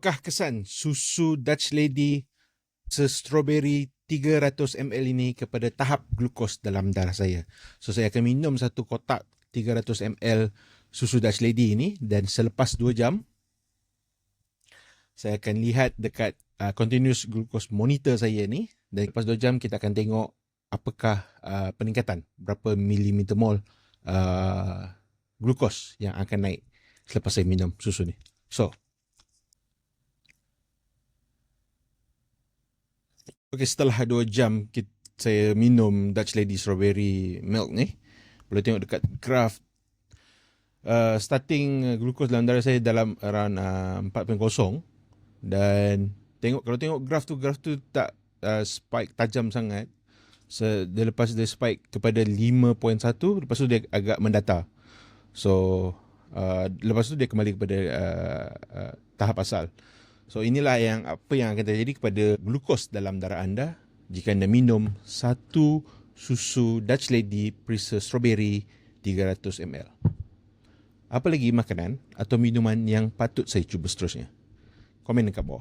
Kah kesan susu Dutch Lady se-strawberry 300 ml ini kepada tahap glukos dalam darah saya. So saya akan minum satu kotak 300 ml susu Dutch Lady ini dan selepas 2 jam saya akan lihat dekat uh, continuous glucose monitor saya ni dan lepas 2 jam kita akan tengok apakah uh, peningkatan berapa milimeter mol uh, glukos yang akan naik selepas saya minum susu ni. So, Okay, setelah 2 jam kita, saya minum Dutch Lady Strawberry Milk ni, boleh tengok dekat graph uh, starting uh, glucose dalam darah saya dalam around uh, 4.0 dan tengok kalau tengok graph tu graph tu tak uh, spike tajam sangat. So, dia lepas dia spike kepada 5.1 lepas tu dia agak mendata. So uh, lepas tu dia kembali kepada uh, uh, tahap asal. So inilah yang apa yang akan terjadi kepada glukos dalam darah anda jika anda minum satu susu Dutch Lady Preserve Strawberry 300 ml. Apa lagi makanan atau minuman yang patut saya cuba seterusnya? Komen dekat bawah.